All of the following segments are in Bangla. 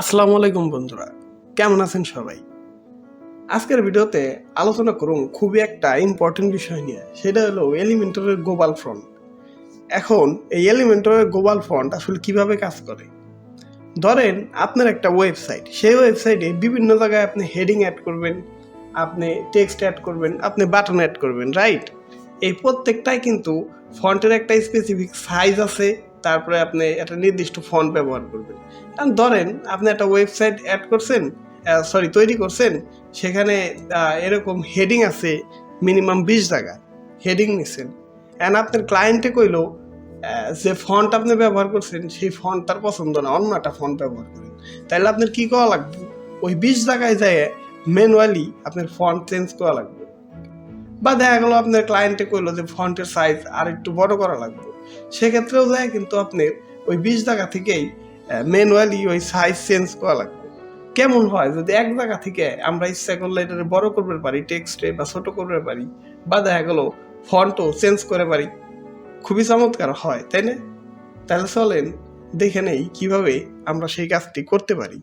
আসসালামু আলাইকুম বন্ধুরা, কেমন আছেন সবাই? আজকের ভিডিওতে আলোচনা করুন খুবই একটা ইম্পর্টেন্ট বিষয় নিয়ে, সেটা হলো এলিমেন্টরের গ্লোবাল ফ্রন্ট এখন এই এলিমেন্টরের গ্লোবাল ফ্রন্ট আসলে কীভাবে কাজ করে? ধরেন আপনার একটা ওয়েবসাইট সেই ওয়েবসাইটে বিভিন্ন জায়গায় আপনি হেডিং অ্যাড করবেন, আপনি টেক্সট অ্যাড করবেন, আপনি বাটন অ্যাড করবেন রাইট এই প্রত্যেকটাই কিন্তু ফন্টের একটা স্পেসিফিক সাইজ আছে তারপরে আপনি একটা নির্দিষ্ট ফন্ট ব্যবহার করবেন। কারণ ধরেন, আপনি একটা ওয়েবসাইট অ্যাড করছেন সরি তৈরি করছেন, সেখানে এরকম হেডিং আছে মিনিমাম বিশ জায়গায় হেডিং নিছেন। অ্যান্ড আপনার ক্লায়েন্টে কইলো যে ফন্ট আপনি ব্যবহার করছেন, সেই ফন্ট তার পছন্দ না, অন্য একটা ফন্ট ব্যবহার করেন। তাহলে আপনার কী করা লাগবে? ওই বিশ জায়গায় যায় ম্যানুয়ালি আপনার ফন্ট চেঞ্জ করা লাগবে। বা দেখা গেলো আপনার ক্লায়েন্টে কইলো যে ফন্টের সাইজ আর একটু বড় করা লাগবে। সেক্ষেত্রেও যায়, কিন্তু আপনার ওই বিশ জায়গা থেকেই ম্যানুয়ালি ওই সাইজ চেঞ্জ করা লাগবে। কেমন হয় যদি এক জায়গা থেকে আমরা ইচ্ছা করলে এটাকে বড় করতে পারি টেক্সটে বা ছোট করতে পারি, বা দেখা গেলো ফন্টও চেঞ্জ করে পারি, খুবই চমৎকার হয়, তাই না? তাহলে চলেন, দেখে নেই কীভাবে আমরা সেই কাজটি করতে পারি।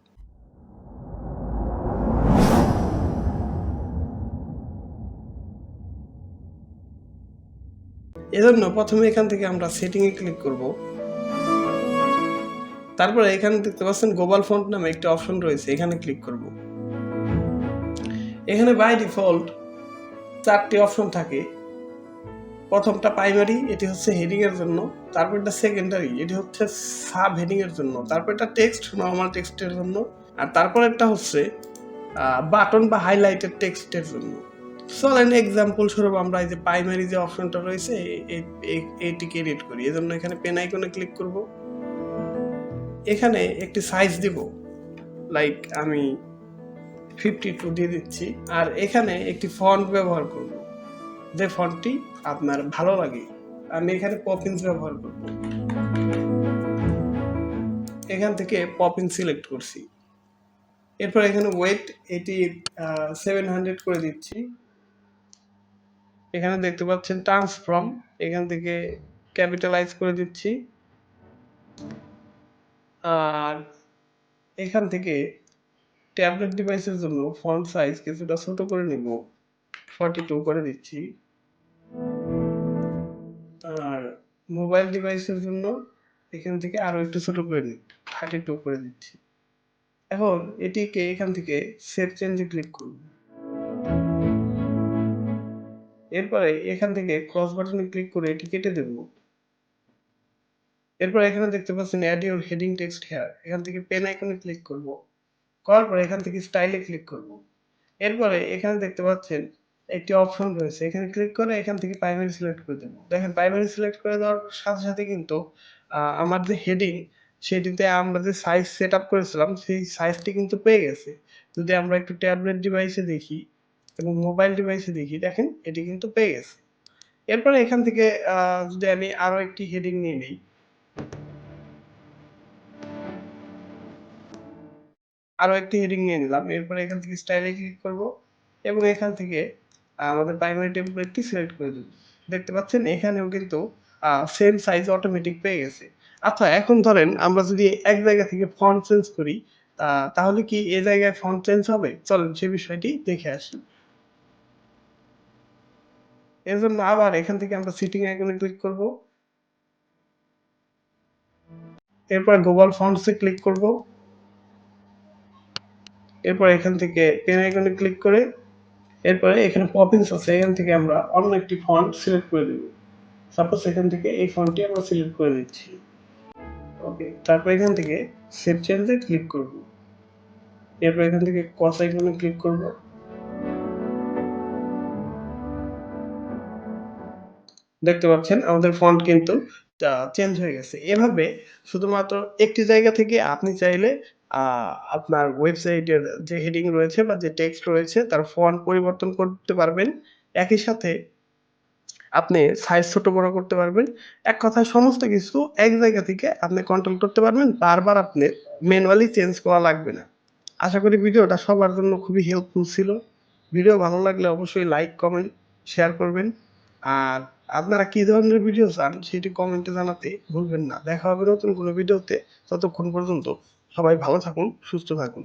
এজন্য প্রথমে এখান থেকে আমরা সেটিংয়ে ক্লিক করব। তারপরে এখানে দেখতে পাচ্ছেন গ্লোবাল ফন্ট নামে একটা অপশন রয়েছে, এখানে ক্লিক করব। এখানে বাই ডিফল্ট চারটি অপশন থাকে। প্রথমটা প্রাইমারি এটি হচ্ছে হেডিং এর জন্য। তারপরটা সেকেন্ডারি এটি হচ্ছে সাব হেডিং এর জন্য। তারপরটা টেক্সট নর্মাল টেক্সটের জন্য। আর তারপরেরটা হচ্ছে বাটন বা হাইলাইটেড টেক্সটের জন্য। চলেন এক্সাম্পল স্বরূপ আমরা এই যে প্রাইমারি যে অপশনটা রয়েছে, এ- এ- এ- এইটিকে এডিট করি। এজন্য এখানে পেন আইকনে ক্লিক করব। এখানে একটি সাইজ দিব। লাইক আমি ফিফটি টু দিয়ে দিচ্ছি। আর এখানে একটি ফন্ট ব্যবহার করব। যে ফন্টটি আপনার ভালো লাগে। আমি এখানে পপিন্স ব্যবহার করব। এখান থেকে পপিন সিলেক্ট করছি। এরপর এখানে ওয়েট এটি সেভেন হান্ড্রেড করে দিচ্ছি। এখানে দেখতে পাচ্ছেন ট্রান্সফর্ম এখান থেকে ক্যাপিটালাইজ করে দিচ্ছি। আর এখান থেকে ট্যাবলেট ডিভাইসের জন্য ফন্ট সাইজ কিছুটা ছোট করে নিব ফর্টি টু করে দিচ্ছি। আর মোবাইল ডিভাইসের জন্য এখান থেকে আরও একটু ছোট করে নিই থার্টি টু করে দিচ্ছি। এখন এটিকে এখান থেকে সেভ চেঞ্জে ক্লিক করব। এরপরে এখান থেকে ক্রস বাটনে ক্লিক করে এটি কেটে দেব। এরপর এখানে দেখতে পাচ্ছেন add your heading text here এখান থেকে পেন আইকনে ক্লিক করব। করার পরে এখান থেকে স্টাইলে ক্লিক করব। এরপরে এখানে দেখতে পাচ্ছেন একটি অপশন রয়েছে। এখানে ক্লিক করে এখান থেকে প্রাইমারি সিলেক্ট করে দেবো। দেখেন প্রাইমারি সিলেক্ট করে দেওয়ার সাথে সাথে কিন্তু আমার যে হেডিং সেটিতে আমরা যে সাইজ সেট আপ করেছিলাম, সেই সাইজটি কিন্তু পেয়ে গেছে। যদি আমরা একটু ট্যাবলেট ডিভাইসে দেখি এবং মোবাইল ডিভাইসে দেখি, দেখেন এটি কিন্তু পেয়ে গেছে। এরপরে এখান থেকে যদি আমি আরও একটি হেডিং নিয়ে নিই। আরও একটি হেডিং নিয়ে নিলাম। এরপরে এখান থেকে স্টাইলে ক্লিক করব এবং এখান থেকে আমাদের প্রাইমারি টেমপ্লেটটি সিলেক্ট করে দেব। দেখতে পাচ্ছেন, এখানেও কিন্তু সেম সাইজ অটোমেটিক পেয়ে গেছে। আচ্ছা এখন ধরেন আমরা যদি এক জায়গা থেকে ফন্ট চেঞ্জ করি তাহলে কি এ জায়গায় ফন্ট চেঞ্জ হবে? চলেন সে বিষয়টি দেখে আসি। এর জন্য আবার এখান থেকে আমরা সিটিং আইকনে ক্লিক করব। এরপর গ্লোবাল ফন্টসে ক্লিক করব। এরপর এখান থেকে পেন আইকনে ক্লিক করে এরপরে এখানে পপিংস আছে, এখান থেকে আমরা অন্য একটি ফন্ট সিলেক্ট করে দেব। সাপোজ এখান থেকে এই ফন্টটি আমরা সিলেক্ট করে দিচ্ছি। ওকে তারপর এখান থেকে সেভ চেঞ্জে ক্লিক করব। এরপর এখান থেকে কস আইকনে ক্লিক করব। দেখতে পাচ্ছেন, আমাদের ফন্ট কিন্তু চেঞ্জ হয়ে গেছে। এভাবে শুধুমাত্র একটি জায়গা থেকে আপনি চাইলে আপনার ওয়েবসাইটের যে হেডিং রয়েছে বা যে টেক্সট রয়েছে, তার ফন্ট পরিবর্তন করতে পারবেন। একই সাথে আপনি সাইজ ছোট বড় করতে পারবেন। এক কথায় সমস্ত কিছু এক জায়গা থেকে আপনি কন্ট্রোল করতে পারবেন। বারবার আপনি ম্যানুয়ালি চেঞ্জ করা লাগবে না। আশা করি ভিডিওটা সবার জন্য খুবই হেল্পফুল ছিল। ভিডিও ভালো লাগলে অবশ্যই লাইক কমেন্ট শেয়ার করবেন। আর আপনারা কি ধরনের ভিডিও চান সেটি কমেন্টে জানাতে ভুলবেন না। দেখা হবে নতুন কোনো ভিডিওতে ততক্ষণ পর্যন্ত সবাই ভালো থাকুন, সুস্থ থাকুন।